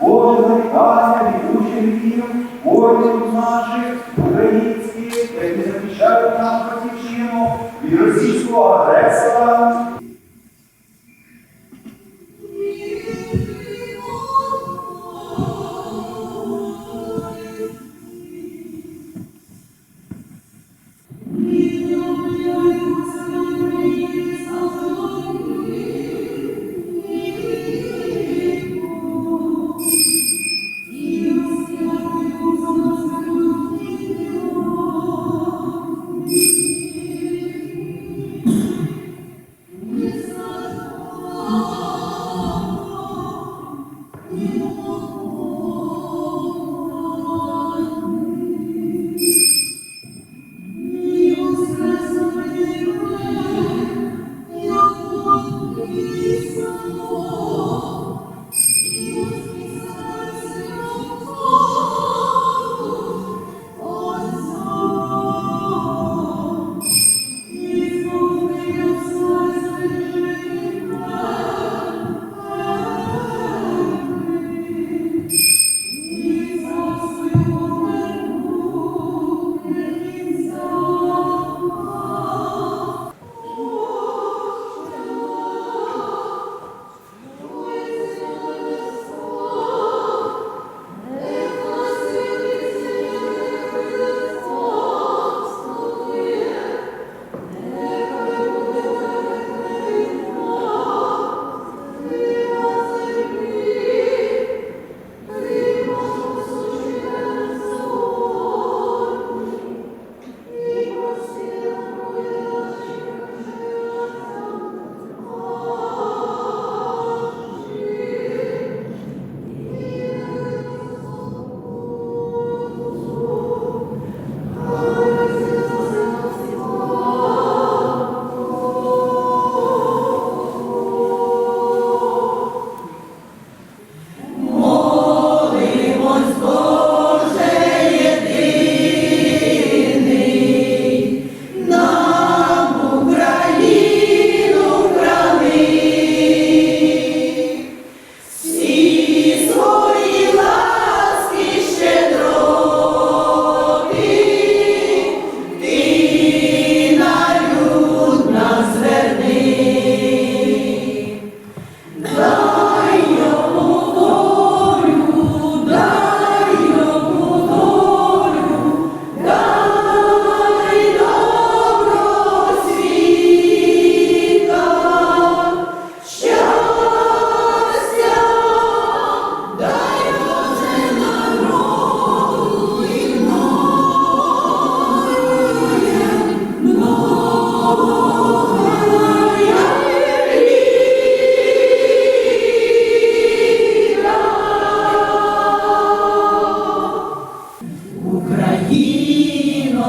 Боже, Боже щастя відучих віків, воїнів наших, українських, які захищають нашу батьківщину від російського агресора. Україно.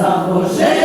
за Боже.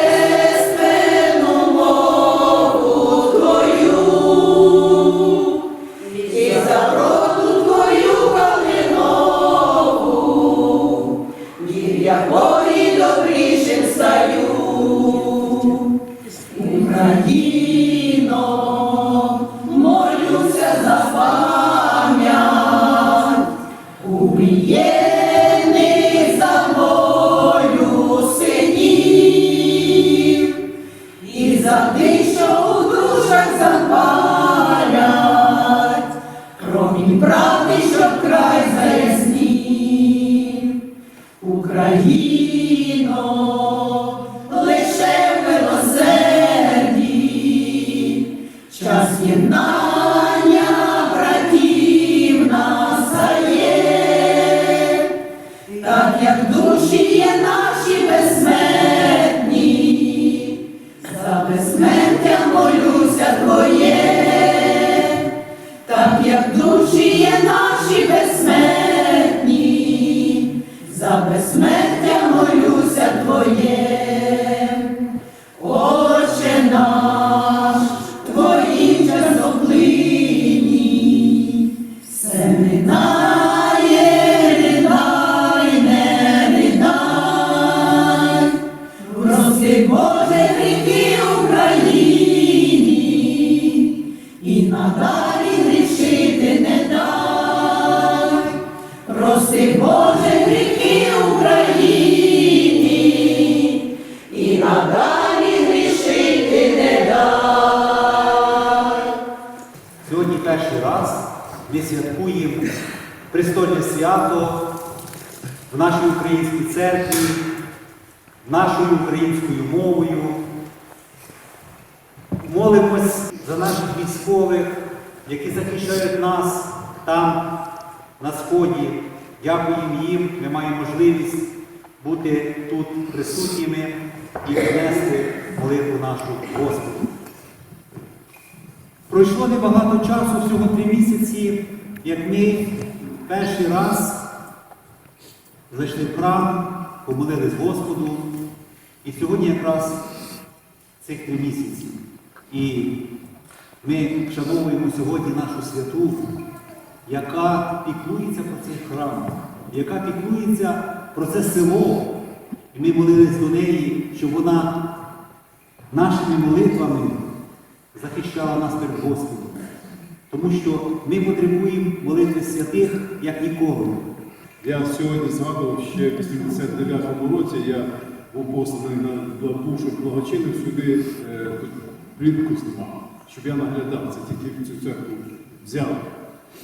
Як душі є наші безсмертні, за безсмертя Сьогодні перший раз ми святкуємо престольне свято в нашій українській церкві, нашою українською мовою. Молимось за наших військових, які захищають нас там, на Сході. Дякуємо їм. Ми маємо можливість бути тут присутніми і принести молитву нашу Господу. Пройшло небагато часу, всього три місяці, як ми перший раз зайшли в храм, помолились Господу. І сьогодні якраз цих три місяці. І ми вшановуємо сьогодні нашу святу, яка піклується про цей храм, яка піклується про це село. І ми молились до неї, щоб вона нашими молитвами захищала нас перед Господом. Тому що ми потребуємо молитви святих, як ніколи. Я сьогодні згадував ще в 89-му році, я був посланий на Бушу благочинник сюди е, плітку знімав, щоб я наглядав, це тільки цю церкву взяв.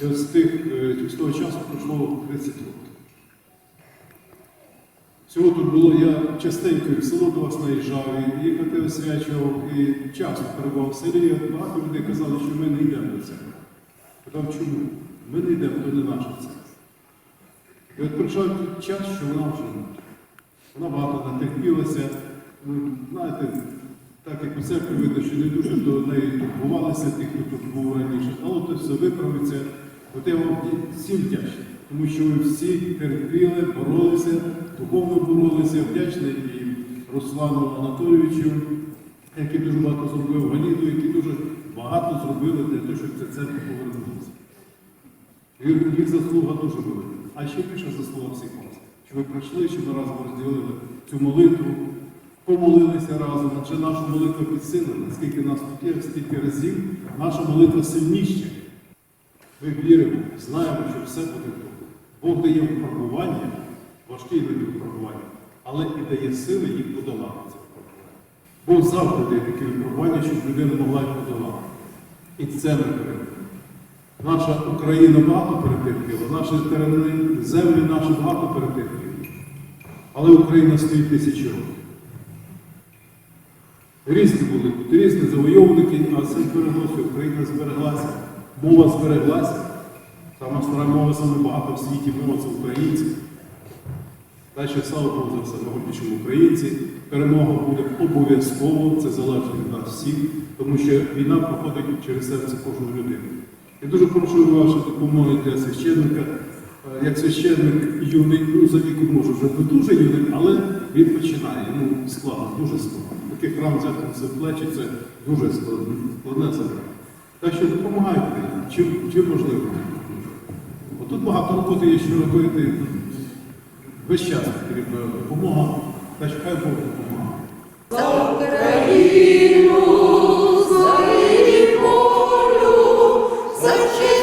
І от з, тих, е, з того часу пройшло 30 років. Всього тут було, я частенько і в село до вас наїжджав, і їхати освячував, і часто перебував в селі. Багато людей казали, що ми не йдемо до церкви. Питав, чому? Ми не йдемо, то не наша церква. І от прийшов час, що вона вже. Вона багато натерпілася. Ну, знаєте, так як у церкві видно, що не дуже до неї турбувалися, ті, хто тут був раніше, але то все виправиться. От вам всім вдячний, тому що ви всі терпіли, боролися, духовно боролися, вдячний і Руслану Анатолійовичу, який дуже багато зробив, Галіду, які дуже багато зробили для того, щоб ця церква повернулася. Їх заслуга дуже велика. А ще більша заслуга всіх вас. Що ви прийшли, що ми разом розділили цю молитву, помолилися разом, адже наша молитва підсилена, скільки нас тут є, стільки разів, наша молитва сильніша. Ми віримо, знаємо, що все буде добре. Бог дає випробування, важкі види випробування, але і дає сили їх подолати це випробування. Бог завжди дає такі випробування, щоб людина могла їх подолати. І це ми перемогли. Наша Україна багато перетерпіла, наші терени, землі наші багато перетерпіли. Але Україна стоїть тисячі років. Різні були різні завойовники, а це збереглося, Україна збереглася, мова збереглася. Сама стара мова саме багато в світі мова це українська. Далі, слава Богу, за все, пишемо українці. Перемога буде обов'язково, це залежить від нас всіх, тому що війна проходить через серце кожної людини. Я дуже прошу вашої допомоги для священника. Е, Як священник юний, ну за віком може вже не дуже юний, але він починає. Йому складно, дуже складно. Такий храм взяти себе плечі це дуже складне завдання. Так допомагайте, чим, чим можливо. Тут багато роботи є, що робити весь час потрібна допомога, та що Бог допомагає. За Україну, за її волю, за честь.